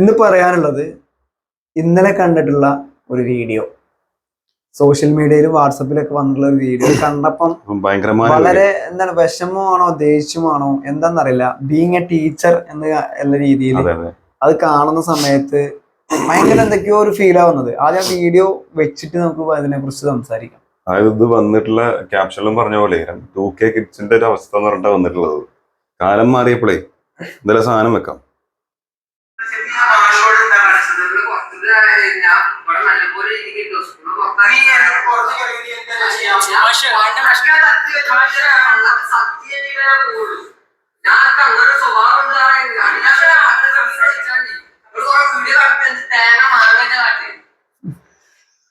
ഇന്ന് പറയാനുള്ളത് ഇന്നലെ കണ്ടിട്ടുള്ള ഒരു വീഡിയോ. സോഷ്യൽ മീഡിയയിലും വാട്സപ്പിലൊക്കെ വന്നിട്ടുള്ള ഒരു വീഡിയോ കണ്ടപ്പം വളരെ എന്താണ് വിഷമമാണോ ദേഷ്യമാണോ എന്താണെന്നറിയില്ല ബീങ് എ ടീച്ചർ എന്ന എന്ന രീതിയിൽ അതെ കാണുന്ന സമയത്ത് ഭയങ്കര എന്തൊക്കെയോ ഒരു ഫീൽ ആവുന്നത്. ആദ്യം വീഡിയോ വെച്ചിട്ട് നമുക്ക് അതിനെ കുറിച്ച് സംസാരിക്കാം. അതായത് ഇത് വന്നിട്ടുള്ള ക്യാപ്ഷനിലും പറഞ്ഞ പോലെ ടു കെ കിഡ്സിന്റെ ഒരു അവസ്ഥ എന്ന് പറഞ്ഞിട്ടാണ് വന്നിട്ടുള്ളത്. കാലം മാറിയപ്പോഴേ ഇന്നലെ സാധനം വെക്കാം. കുറെ വീഡിയോ കണ്ടിട്ട് എന്ത് തേങ്ങ മാങ്ങേന്റെ കാട്ടി.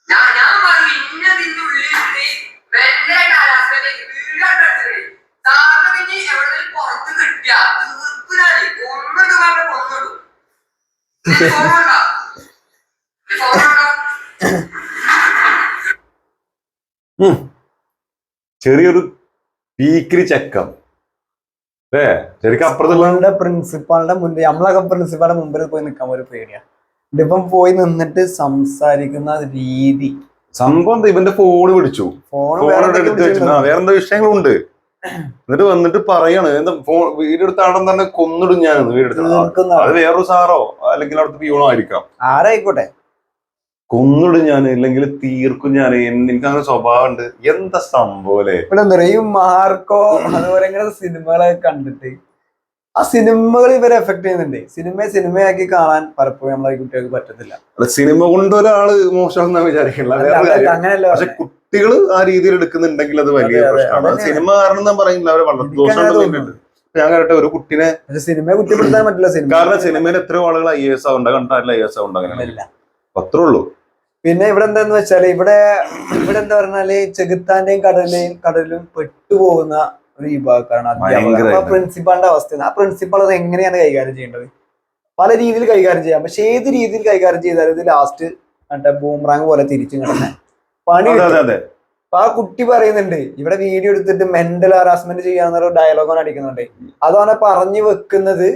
ഞാൻ ഞാൻ പറഞ്ഞു ഇന്ന ഇതിന്റെ ഉള്ളിലിട്ട് മെല്ലെ കാലാവസ്ഥയിലേക്ക് കണ്ടിട്ട് സാറിന് എവിടെ പുറത്ത് കിട്ടിയ തീർപ്പിനാണ് കൊന്നിട്ട് പറഞ്ഞ കൊന്നിടും ചെറിയൊരു പീക്കിരി ചക്കം. അല്ലേ? ശരിക്കും അപ്പുറത്തുള്ള പ്രിൻസിപ്പാളിന്റെ മുന്നിൽ നമ്മളൊക്കെ പ്രിൻസിപ്പാളിന്റെ മുമ്പിൽ പോയി നിൽക്കാൻ ഒരു പേടിയാ. ഇതിപ്പം പോയി നിന്നിട്ട് സംസാരിക്കുന്ന രീതി. സംഭവം ഇവന്റെ ഫോൺ പിടിച്ചു ഫോൺ എടുത്ത് വേറെന്താ വിഷയങ്ങളുണ്ട്? എന്നിട്ട് വന്നിട്ട് പറയാണ് എന്താ ഫോൺ വീടെടുത്ത ആടം തന്നെ കൊന്നിടും ഞാൻ വീടെടുത്ത അത് വേറൊരു സാറോ അല്ലെങ്കിൽ അവിടുത്തെ പിയോണോ ആയിരിക്കാം. ആരായിക്കോട്ടെ? കൊന്നിടും ഞാൻ ഇല്ലെങ്കിൽ തീർക്കും ഞാൻ. എനിക്ക് അങ്ങനെ സ്വഭാവം ഉണ്ട് എന്താ സംഭവം ഇവിടെ എന്താ പറയുക ഈ മാർക്കോ അതുപോലെ ഇങ്ങനെ സിനിമകളൊക്കെ കണ്ടിട്ട്. ആ സിനിമകൾ ഇവരെ എഫക്ട് ചെയ്യുന്നുണ്ട്. സിനിമയെ സിനിമയാക്കി കാണാൻ പലപ്പോഴും നമ്മളെ കുട്ടികൾക്ക് പറ്റത്തില്ല. സിനിമ കൊണ്ട് ഒരാൾ കാര്യം. അങ്ങനെയല്ല പക്ഷെ കുട്ടികൾ ആ രീതിയിൽ എടുക്കുന്നുണ്ടെങ്കിൽ അത് വലിയ പ്രശ്നമാണ്. സിനിമ കാരണം ഞാൻ പറയുന്നില്ല അവരെ ദോഷം. ഞാൻ കരട്ടെ ഒരു കുട്ടിനെ സിനിമയെ കുറ്റപ്പെടുത്താൻ പറ്റില്ല സിനിമ. കാരണം സിനിമയിൽ എത്രയോ ആളുകൾ ഐ എസ് ആവുണ്ട്. കണ്ടാറില്ല ഐ എസ് ആവുണ്ട് അങ്ങനെ ഇല്ല. അത്രേ ഉള്ളൂ. പിന്നെ ഇവിടെ എന്താന്ന് വെച്ചാൽ ഇവിടെ ഇവിടെ എന്താ പറഞ്ഞാൽ ചെകുത്താന്റെയും കടലിലെയും കടലിലും പെട്ടുപോകുന്ന ഒരു വിഭാഗക്കാരാണ് അധ്യാപകർ. പ്രിൻസിപ്പാളിന്റെ അവസ്ഥ ആ പ്രിൻസിപ്പാൾ അത് എങ്ങനെയാണ് കൈകാര്യം ചെയ്യേണ്ടത്? പല രീതിയിൽ കൈകാര്യം ചെയ്യാം. പക്ഷെ ഏത് രീതിയിൽ കൈകാര്യം ചെയ്താലും ഇത് ലാസ്റ്റ് മറ്റേ ബൂമറാങ് പോലെ തിരിച്ചു കിടന്നെ പണി അപ്പൊ ആ കുട്ടി പറയുന്നുണ്ട് ഇവിടെ വീഡിയോ എടുത്തിട്ട് മെന്റൽ ഹറാസ്മെന്റ് ചെയ്യാന്നൊരു ഡയലോഗാണ് അടിക്കുന്നുണ്ട്. അതാണ് പറഞ്ഞു വെക്കുന്നത്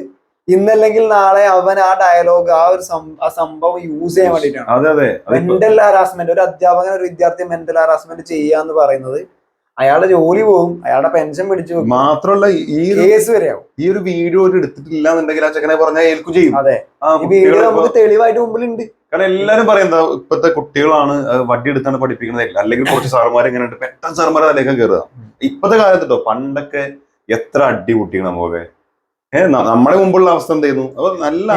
ഇന്നല്ലെങ്കിൽ നാളെ അവൻ ആ ഡയലോഗ് ആ ഒരു ആ സംഭവം യൂസ് ചെയ്യാൻ വേണ്ടിട്ടാണ് മെന്റൽ ഹറാസ്മെന്റ് ഒരു അധ്യാപകൻ ഒരു വിദ്യാർത്ഥി മെന്റൽ ഹറാസ്മെന്റ് ചെയ്യാന്ന് പറയുന്നത് അയാളുടെ ജോലി പോകും അയാളുടെ പെൻഷൻ പിടിച്ചു മാത്രമല്ല ഈ കേസ് വരെയാവും. ഈ ഒരു വീഡിയോ എടുത്തിട്ടില്ല എന്നുണ്ടെങ്കിൽ ആ ചെക്കനെ പറഞ്ഞാൽ ഏൽക്കും ചെയ്യും. അതെ. വീഡിയോ നമുക്ക് തെളിവായിട്ട് മുമ്പിലുണ്ട്. കാരണം എല്ലാരും പറയുന്നത് ഇപ്പത്തെ കുട്ടികളാണ് വട്ടി വടി എടുത്താണ് പഠിപ്പിക്കുന്നത് അല്ലെങ്കിൽ കുറച്ച് സാറുമാർ ഇങ്ങനെ പെട്ടെന്ന് സാറുമാരെ അതിലേക്ക് കയറുക. ഇപ്പത്തെ കാലത്ത് കേട്ടോ പണ്ടൊക്കെ എത്ര അടി കുട്ടികൾ നമുക്ക്. നമ്മളെ മുമ്പുള്ള അവസ്ഥ എന്ത് ചെയ്യുന്നു അപ്പൊ നല്ല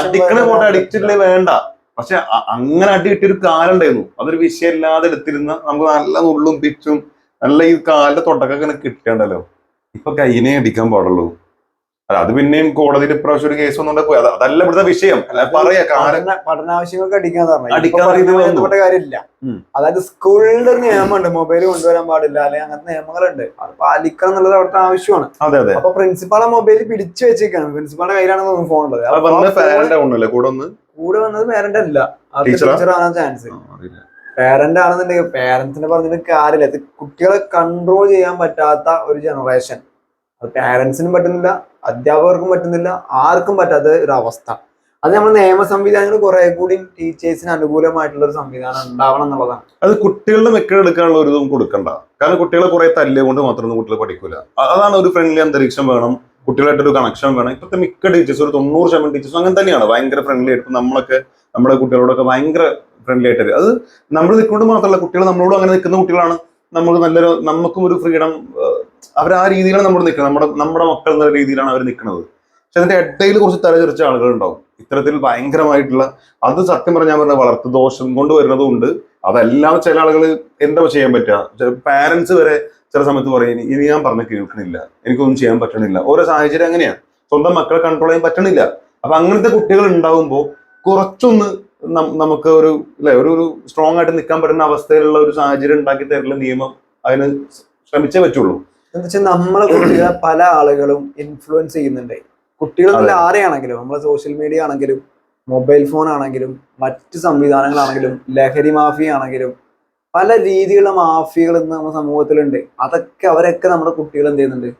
അടിക്കണ കൊണ്ട് അടിച്ചിട്ടില്ലേ വേണ്ട. പക്ഷെ അങ്ങനെ അടി കിട്ടിയൊരു കാലം ഉണ്ടായിരുന്നു അതൊരു വിഷയമില്ലാതെ എടുത്തിരുന്ന നമുക്ക് നല്ല നുള്ളും പിച്ചും നല്ല ഈ കാലിന്റെ തൊട്ടൊക്കെ ഇങ്ങനെ കിട്ടണ്ടല്ലോ ഇപ്പൊ കൈനെ അടിക്കാൻ പാടുള്ളൂ. അത് പിന്നെയും കോടതിയിൽ ഇപ്രാവശ്യം ഒരു കേസ് ഒന്നും പോയി. അതല്ല ഇവിടുത്തെ വിഷയം. പറയാ. പഠനാവശ്യങ്ങൾക്ക് അടിക്കാൻ. ബന്ധപ്പെട്ട കാര്യമില്ല. അതായത് സ്കൂളിന്റെ നിയമമുണ്ട്. മൊബൈൽ കൊണ്ടുവരാൻ പാടില്ല. അല്ലെങ്കിൽ അങ്ങനത്തെ നിയമങ്ങളുണ്ട്. അത് പാലിക്കണം എന്നുള്ളത് അവിടുത്തെ ആവശ്യമാണ്. അതെ അതെ. അപ്പൊ പ്രിൻസിപ്പാളെ മൊബൈൽ പിടിച്ചു വെച്ചേക്കാണ്. പ്രിൻസിപ്പാളുടെ കയ്യിലാണ് തോന്നുന്നു ഫോൺ ഉള്ളത്. കൂടെ വന്നത് പേരന്റ് അല്ല. ടീച്ചറാ? ടീച്ചർ ആവാൻ ചാൻസ്. പേരന്റ് ആണെന്നുണ്ടെങ്കിൽ പേരന്റ്സിനെ പറഞ്ഞിട്ട് കാര്യമില്ല. കുട്ടികളെ കൺട്രോൾ ചെയ്യാൻ പറ്റാത്ത ഒരു ജനറേഷൻ അത് പാരന്റ്സിനും പറ്റുന്നില്ല. അധ്യാപകർക്കും പറ്റുന്നില്ല ആർക്കും പറ്റാത്ത ഒരു അവസ്ഥ. അത് നമ്മൾ നിയമ സംവിധാനങ്ങൾ കുറെ കൂടി ടീച്ചേഴ്സിന് അനുകൂലമായിട്ടുള്ള ഒരു സംവിധാനം ഉണ്ടാവണം എന്നുള്ളതാണ്. അത് കുട്ടികളുടെ മെക്കെടുക്കാനുള്ള ഒരു ഇതും കൊടുക്കണ്ട. കാരണം കുട്ടികളെ കുറെ തല്ല് കൊണ്ട് മാത്രമൊന്നും കുട്ടികൾ പഠിക്കൂല. അതാണ് ഒരു ഫ്രണ്ട്ലി അന്തരീക്ഷം വേണം കുട്ടികളായിട്ട് ഒരു കണക്ഷൻ വേണം. ഇപ്പോഴത്തെ മിക്ക ടീച്ചേഴ്സ് ഒരു തൊണ്ണൂറ് ശതമാനം ടീച്ചേഴ്സ് അങ്ങനെ തന്നെയാണ്. ഭയങ്കര ഫ്രണ്ട്ലി ആയിട്ട് നമ്മളൊക്കെ നമ്മുടെ കുട്ടികളോടൊക്കെ ഭയങ്കര ഫ്രണ്ട്ലി ആയിട്ട് അത് നമ്മൾ നിൽക്കുന്നത് മാത്രമല്ല കുട്ടികൾ നമ്മളോട് അങ്ങനെ നിൽക്കുന്ന കുട്ടികളാണ്. നമുക്ക് നല്ലൊരു നമുക്കും ഒരു ഫ്രീഡം അവർ ആ രീതിയിലാണ് നമ്മൾ നിൽക്കുന്നത് നമ്മുടെ നമ്മുടെ മക്കൾ എന്ന രീതിയിലാണ് അവർ നിൽക്കുന്നത് പക്ഷെ അതിന്റെ ഇടയിൽ കുറച്ച് തലചെറിച്ച ആളുകളുണ്ടാവും ഇത്തരത്തിൽ ഭയങ്കരമായിട്ടുള്ള അത് സത്യം പറഞ്ഞാൽ പറഞ്ഞ വളർത്തു ദോഷം കൊണ്ട് വരുന്നതും ഉണ്ട്. അതെല്ലാം ചില ആളുകൾ എന്താ ചെയ്യാൻ പറ്റുക? പാരന്റ്സ് വരെ ചില സമയത്ത് പറയും "ഇനി- ഇനി ഞാൻ പറഞ്ഞ കേൾക്കണില്ല. എനിക്കൊന്നും ചെയ്യാൻ പറ്റണില്ല. ഓരോ സാഹചര്യം അങ്ങനെയാണ് സ്വന്തം മക്കളെ കൺട്രോൾ ചെയ്യാൻ പറ്റണില്ല. അപ്പൊ അങ്ങനത്തെ കുട്ടികൾ ഉണ്ടാകുമ്പോൾ കുറച്ചൊന്ന് നമുക്ക് ഒരു അല്ലെ ഒരു ഒരു സ്ട്രോങ് ആയിട്ട് നിൽക്കാൻ പറ്റുന്ന അവസ്ഥയിലുള്ള ഒരു സാഹചര്യം ഉണ്ടാക്കി തരുന്ന നിയമം അതിന് ശ്രമിച്ചേ പറ്റുള്ളൂ. എന്താ വെച്ചാൽ നമ്മളെ കുട്ടികളെ പല ആളുകളും ഇൻഫ്ലുവൻസ് ചെയ്യുന്നുണ്ട്. കുട്ടികളെന്നല്ല ആരെയാണെങ്കിലും നമ്മളെ സോഷ്യൽ മീഡിയ ആണെങ്കിലും മൊബൈൽ ഫോൺ ആണെങ്കിലും മറ്റ് സംവിധാനങ്ങളാണെങ്കിലും ലഹരി മാഫിയ ആണെങ്കിലും പല രീതിയിലുള്ള മാഫിയകൾ ഇന്ന് നമ്മുടെ സമൂഹത്തിലുണ്ട്. അതൊക്കെ അവരൊക്കെ നമ്മുടെ കുട്ടികൾ എന്ത് ചെയ്യുന്നുണ്ട്?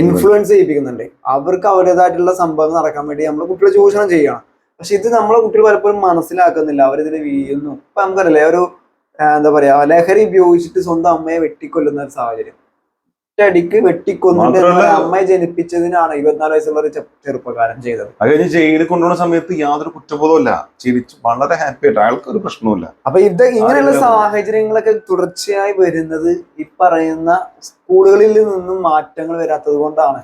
ഇൻഫ്ലുവൻസ് ചെയ്യിപ്പിക്കുന്നുണ്ട്. അവർക്ക് അവരുടേതായിട്ടുള്ള സംഭവങ്ങൾ നടക്കാൻ വേണ്ടി നമ്മൾ കുട്ടികളെ ചൂഷണം ചെയ്യണം. പക്ഷെ ഇത് നമ്മളെ കുട്ടികൾ പലപ്പോഴും മനസ്സിലാക്കുന്നില്ല. അവരിതിൽ വീഴുന്നു. ഇപ്പൊ നമുക്കറിയില്ലേ ഒരു എന്താ പറയാ ലഹരി ഉപയോഗിച്ചിട്ട് സ്വന്തം അമ്മയെ വെട്ടിക്കൊല്ലുന്ന ഒരു സാഹചര്യം. ഒറ്റയടിക്ക് വെട്ടിക്കൊന്നിട്ട് അമ്മയെ ജനിപ്പിച്ചതിനാണ് ഇരുപത്തിനാല് വയസ്സുള്ള ഒരു ചെറുപ്പക്കാരൻ ചെയ്തത്. അത് കഴിഞ്ഞ് ജയിലിൽ കൊണ്ടുപോകുന്ന സമയത്ത് യാതൊരു കുറ്റബോധമില്ല ചിരിച്ച് വളരെ ഹാപ്പി ആയിട്ട്. അയാൾക്ക് ഒരു പ്രശ്നവുമില്ല. അപ്പൊ ഇത് ഇങ്ങനെയുള്ള സാഹചര്യങ്ങളൊക്കെ തുടർച്ചയായി വരുന്നത് ഈ പറയുന്ന സ്കൂളുകളിൽ നിന്നും മാറ്റങ്ങൾ വരാത്തത് കൊണ്ടാണ്.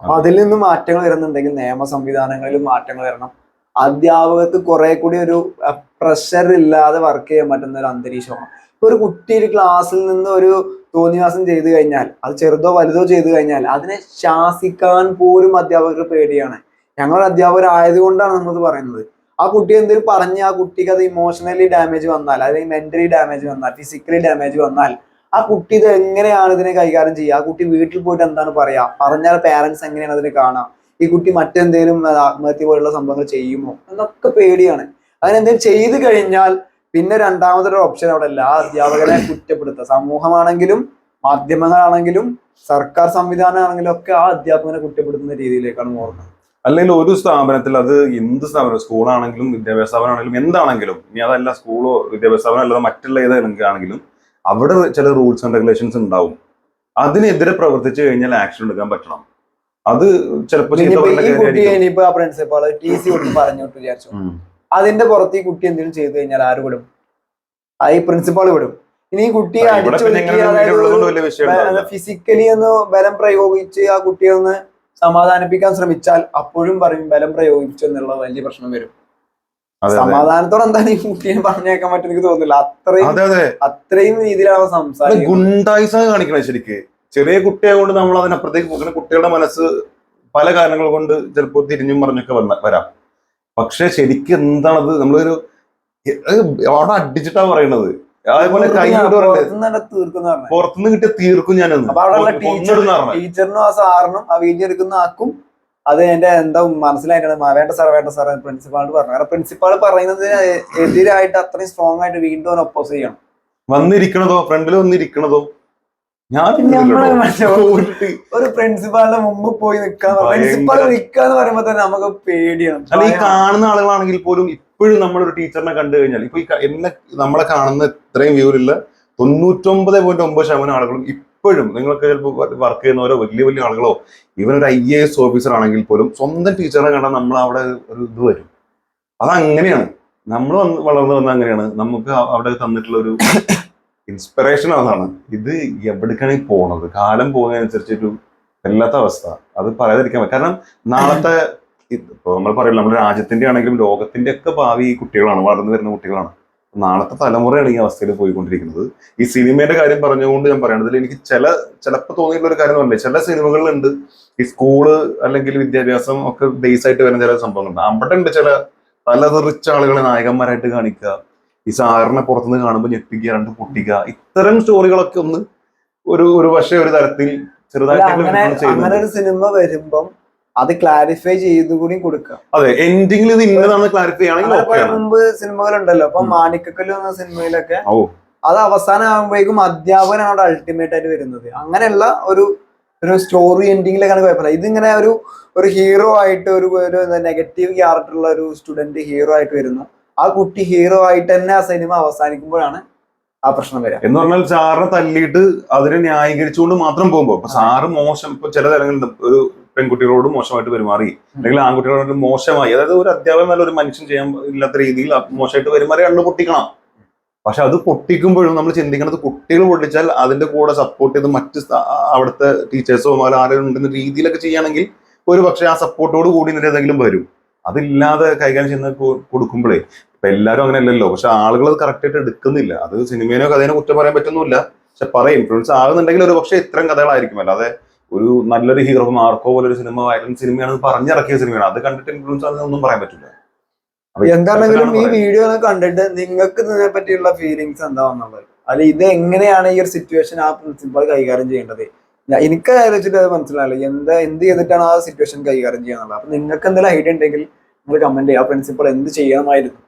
അപ്പൊ അതിൽ നിന്നും മാറ്റങ്ങൾ വരുന്നുണ്ടെങ്കിൽ നിയമ സംവിധാനങ്ങളിൽ മാറ്റങ്ങൾ വരണം. അധ്യാപകർക്ക് കുറെ കൂടി ഒരു പ്രഷർ ഇല്ലാതെ വർക്ക് ചെയ്യാൻ പറ്റുന്ന ഒരു അന്തരീക്ഷമാണ്. ഒരു കുട്ടി ഒരു ക്ലാസ്സിൽ നിന്ന് ഒരു തോന്നിവാസം ചെയ്തു കഴിഞ്ഞാൽ അത് ചെറുതോ വലുതോ ചെയ്തു കഴിഞ്ഞാൽ അതിനെ ശാസിക്കാൻ പോലും അധ്യാപകർക്ക് പേടിയാണ്. ഞങ്ങൾ അധ്യാപകരായതുകൊണ്ടാണ് നമ്മൾ പറയുന്നത്. ആ കുട്ടി എന്തെങ്കിലും പറഞ്ഞ് ആ കുട്ടിക്ക് അത് ഇമോഷണലി ഡാമേജ് വന്നാൽ അല്ലെങ്കിൽ മെന്റലി ഡാമേജ് വന്നാൽ ഫിസിക്കലി ഡാമേജ് വന്നാൽ ആ കുട്ടി ഇത് എങ്ങനെയാണ് ഇതിനെ കൈകാര്യം ചെയ്യുക? ആ കുട്ടി വീട്ടിൽ പോയിട്ട് എന്താണ് പറയാ പറഞ്ഞാൽ പാരന്റ്സ് എങ്ങനെയാണ് അതിനെ കാണുക? ഈ കുട്ടി മറ്റെന്തെങ്കിലും ആത്മഹത്യ പോലുള്ള സംഭവങ്ങൾ ചെയ്യുമോ? എന്നൊക്കെ പേടിയാണ്. അങ്ങനെ എന്തെങ്കിലും ചെയ്തു കഴിഞ്ഞാൽ പിന്നെ രണ്ടാമതൊരു ഓപ്ഷൻ അവിടെ എല്ലാ അധ്യാപകരെ അധ്യാപകനെ കുറ്റപ്പെടുത്തുക. സമൂഹമാണെങ്കിലും മാധ്യമങ്ങളാണെങ്കിലും സർക്കാർ സംവിധാനമാണെങ്കിലും ഒക്കെ ആ അധ്യാപകനെ കുറ്റപ്പെടുത്തുന്ന രീതിയിലേക്കാണ് പോകുന്നത്. അല്ലെങ്കിൽ ഒരു സ്ഥാപനത്തിൽ അത് എന്ത് സ്ഥാപനം സ്കൂളാണെങ്കിലും വിദ്യാഭ്യാസ സ്ഥാപനമാണെങ്കിലും എന്താണെങ്കിലും ഇനി അതല്ല സ്കൂളോ വിദ്യാഭ്യാസ സ്ഥാപനം അല്ലാതെ മറ്റുള്ള ഏതെങ്കിലും അവിടെ ചില റൂൾസ് ആൻഡ് റെഗുലേഷൻസ് ഉണ്ടാവും. അതിനെതിരെ പ്രവർത്തിച്ചു കഴിഞ്ഞാൽ ആക്ഷൻ എടുക്കാൻ പറ്റണം. അത് ചിലപ്പോൾ പറഞ്ഞു വിചാരിച്ചു. അതിന്റെ പുറത്ത് ഈ കുട്ടി എന്തെങ്കിലും ചെയ്തു കഴിഞ്ഞാൽ ആര് വിടും? ആ ഈ പ്രിൻസിപ്പാൾ വിടും. ഇനി ഈ കുട്ടിയെ അടിച്ചു ഫിസിക്കലി ഒന്ന് ബലം പ്രയോഗിച്ച് ആ കുട്ടിയെ ഒന്ന് സമാധാനിപ്പിക്കാൻ ശ്രമിച്ചാൽ അപ്പോഴും പറയും ബലം പ്രയോഗിച്ചു എന്നുള്ള വലിയ പ്രശ്നം വരും. സമാധാനത്തോടെ എന്താണ് ഈ കുട്ടിയെ പറഞ്ഞേക്കാൻ പറ്റും എനിക്ക് തോന്നുന്നില്ല. അത്രയും അതെ അതെ. അത്രയും രീതിയിലാണ് സംസാരം ഗുണ്ടായുസ കാണിക്കണേ ശരിക്ക്. ചെറിയ കുട്ടിയായതുകൊണ്ട് നമ്മൾ അതിനപ്പുറത്തേക്ക് പോകുന്ന കുട്ടികളുടെ മനസ്സ് പല കാരണങ്ങൾ കൊണ്ട് ചിലപ്പോൾ തിരിഞ്ഞും പറഞ്ഞൊക്കെ വന്ന വരാം. പക്ഷെ ശരിക്കും എന്താണത്? നമ്മളൊരു അവിടെ അടിച്ചിട്ടാ പറയണത്. അതേപോലെ കൈ പുറത്തുനിന്ന് കിട്ടിയ തീർക്കും ഞാൻ. ടീച്ചറിനും ആ സാറിനും ആ വീഡിയോ എടുക്കുന്ന ആക്കും. അത് എന്റെ എന്താ മനസ്സിലായിട്ടാണ്. മാവേണ്ട വേണ്ട സാർ വേണ്ട സാർ പ്രിൻസിപ്പാളോട് പറഞ്ഞു. കാരണം പ്രിൻസിപ്പാൾ പറയുന്നതിന് എതിരായിട്ട് അത്രയും സ്ട്രോങ് ആയിട്ട് വീണ്ടും ഓപ്പോസ് ഒപ്പോസ് ചെയ്യണം. വന്നിരിക്കണതോ? ഫ്രണ്ടിൽ വന്നിരിക്കണതോ? ഞാൻ ഒരു പ്രിൻസിപ്പാളിന്റെ മുമ്പ് പോയി നിൽക്കാൻ പ്രിൻസിപ്പാൾ നിൽക്കാന്ന് പറയുമ്പോ തന്നെ നമുക്ക് പേടിയാണ്. അല്ല ഈ കാണുന്ന ആളുകളാണെങ്കിൽ പോലും ഇപ്പോഴും നമ്മളൊരു ടീച്ചറിനെ കണ്ടു കഴിഞ്ഞാൽ ഇപ്പൊ എന്നെ നമ്മളെ കാണുന്ന ഇത്രയും വ്യൂവിലുള്ള തൊണ്ണൂറ്റൊമ്പത് പോയിന്റ് ഒമ്പത് ശതമാനം ആളുകളും ഇപ്പോഴും നിങ്ങൾക്ക് ചിലപ്പോൾ വർക്ക് ചെയ്യുന്നവരോ വലിയ വലിയ ആളുകളോ ഇവൻ ഒരു ഐ എ എസ് ഓഫീസർ ആണെങ്കിൽ പോലും സ്വന്തം ടീച്ചറിനെ കണ്ടാൽ നമ്മൾ അവിടെ ഒരു ഇത് വരും. അതങ്ങനെയാണ്. നമ്മൾ വന്ന് വളർന്നു വന്ന അങ്ങനെയാണ്. നമുക്ക് അവിടെ തന്നിട്ടുള്ള ഒരു ഇൻസ്പിറേഷൻ അതാണ് ഇത് എവിടേക്കാണ് പോണത്? കാലം പോകുന്നതിനനുസരിച്ചൊരു വല്ലാത്ത അവസ്ഥ. അത് പറയാതിരിക്കാൻ കാരണം നാളത്തെ ഇപ്പൊ നമ്മൾ പറയുന്നത് നമ്മുടെ രാജ്യത്തിന്റെ ആണെങ്കിലും ലോകത്തിന്റെ ഒക്കെ ഭാവി ഈ കുട്ടികളാണ് വളർന്നു വരുന്ന കുട്ടികളാണ്. നാളത്തെ തലമുറയാണ് ഈ അവസ്ഥയിൽ പോയിക്കൊണ്ടിരിക്കുന്നത്. ഈ സിനിമയുടെ കാര്യം പറഞ്ഞുകൊണ്ട് ഞാൻ പറയണതിൽ എനിക്ക് ചില ചിലപ്പോൾ തോന്നിയിട്ടുള്ള ഒരു കാര്യം പറഞ്ഞില്ല ചില സിനിമകളിലുണ്ട്. ഈ സ്കൂൾ അല്ലെങ്കിൽ വിദ്യാഭ്യാസം ഒക്കെ ബേസ് ആയിട്ട് വരുന്ന ചില സംഭവങ്ങളുണ്ട്. അവിടെ ഉണ്ട് ചില തലതെറിച്ച ആളുകളെ നായകന്മാരായിട്ട് കാണിക്കുക. ഈ സാറിനെ പുറത്തുനിന്ന് കാണുമ്പോൾ ഞെട്ടിക്കുക രണ്ട് പൊട്ടിക്കുക ഇത്തരം സ്റ്റോറികളൊക്കെ ഒന്ന് ഒരു ഒരു പക്ഷേ ഒരു തരത്തിൽ ചെറുതായിട്ട് അങ്ങനെ ഒരു സിനിമ വരുമ്പം അത് ക്ലാരിഫൈ ചെയ്തുകൂടി കൂടി കൊടുക്കുക അതെ എൻഡിങ്ങിൽ ഇത് ഇന്നതാണ് ക്ലാരിഫൈ ആണെങ്കിൽ മുമ്പ് സിനിമകളുണ്ടല്ലോ ഉണ്ടല്ലോ അപ്പൊ മാണിക്കക്കല്ല് എന്ന സിനിമയിലൊക്കെ അത് അവസാനം ആകുമ്പോഴേക്കും അധ്യാപകനാണ് അവിടെ അൾട്ടിമേറ്റ് ആയിട്ട് വരുന്നത്. അങ്ങനെയുള്ള ഒരു ഒരു സ്റ്റോറി എൻഡിങ്ങിലേക്കാണ് കുഴപ്പമില്ല. ഇതിങ്ങനെ ഒരു ഒരു ഹീറോ ആയിട്ട് ഒരു ഒരു നെഗറ്റീവ് ക്യാരക്ടറുള്ള ഒരു സ്റ്റുഡന്റ് ഹീറോ ആയിട്ട് വരുന്നു ആ കുട്ടി ഹീറോ ആയിട്ട് തന്നെ ആ സിനിമ അവസാനിക്കുമ്പോഴാണ് ആ പ്രശ്നം വരിക. എന്ന് പറഞ്ഞാൽ സാറിനെ തല്ലിയിട്ട് അതിനെ ന്യായീകരിച്ചുകൊണ്ട് മാത്രം പോകുമ്പോൾ ഇപ്പൊ സാറ് മോശം ഇപ്പൊ ചില തലങ്ങളിൽ ഒരു പെൺകുട്ടികളോട് മോശമായിട്ട് പെരുമാറി അല്ലെങ്കിൽ ആൺകുട്ടികളോട് മോശമായി അതായത് ഒരു അധ്യാപകൻ നല്ല ഒരു മനുഷ്യൻ ചെയ്യാൻ ഇല്ലാത്ത രീതിയിൽ മോശമായിട്ട് പെരുമാറി കണ്ണു പൊട്ടിക്കണം. പക്ഷെ അത് പൊട്ടിക്കുമ്പോഴും നമ്മൾ ചിന്തിക്കുന്നത് കുട്ടികൾ പൊട്ടിച്ചാൽ അതിന്റെ കൂടെ സപ്പോർട്ട് ചെയ്ത് മറ്റ് അവിടുത്തെ ടീച്ചേഴ്സോ ആരെങ്കിലും ഉണ്ടെന്ന രീതിയിലൊക്കെ ചെയ്യുകയാണെങ്കിൽ ഒരു പക്ഷേ ആ സപ്പോർട്ടോട് കൂടി ഏതെങ്കിലും വരും. അതില്ലാതെ കൈകാര്യം ചെയ്യുന്ന കൊടുക്കുമ്പോഴേ ഇപ്പൊ എല്ലാവരും അങ്ങനെ അല്ലല്ലോ പക്ഷെ ആളുകൾ അത് കറക്റ്റ് ആയിട്ട് എടുക്കുന്നില്ല. അത് സിനിമേനോ കഥേനോ കുറ്റം പറയാൻ പറ്റുന്നില്ല പക്ഷെ പറയും. ഇൻഫ്ലുവൻസ് ആകുന്നുണ്ടെങ്കിൽ ഒരു പക്ഷേ ഇത്തരം കഥകളായിരിക്കും. അല്ലാതെ ഒരു നല്ലൊരു ഹീറോ മാർക്കോ പോലെ ഒരു സിനിമ വയലൻസ് സിനിമയാണ് പറഞ്ഞിറക്കിയ സിനിമയാണ്. അത് കണ്ടിട്ട് ഇൻഫ്ലുവൻസ് ആണെന്നൊന്നും പറയാൻ പറ്റില്ല. എന്താണെങ്കിലും ഈ വീഡിയോ കണ്ടിട്ട് നിങ്ങൾക്ക് ഇതിനെ പറ്റിയുള്ള ഫീലിങ്സ് എന്താണെന്നുള്ളത്? അല്ല ഇത് എങ്ങനെയാണ് ഈ ഒരു സിറ്റുവേഷൻ ആ പ്രിൻസിപ്പൾ കൈകാര്യം ചെയ്യേണ്ടത്? എനിക്ക് ആലോചിച്ചിട്ട് അത് മനസ്സിലായില്ല. എന്താ എന്ത് ചെയ്തിട്ടാണ് ആ സിറ്റുവേഷൻ കൈകാര്യം ചെയ്യാന്നുള്ളത്? അപ്പൊ നിങ്ങൾക്ക് എന്തെങ്കിലും ഐഡിയ ഉണ്ടെങ്കിൽ നിങ്ങൾ കമന്റ് ചെയ്യുക. ആ പ്രിൻസിപ്പൾ എന്ത് ചെയ്യണമായിരുന്നു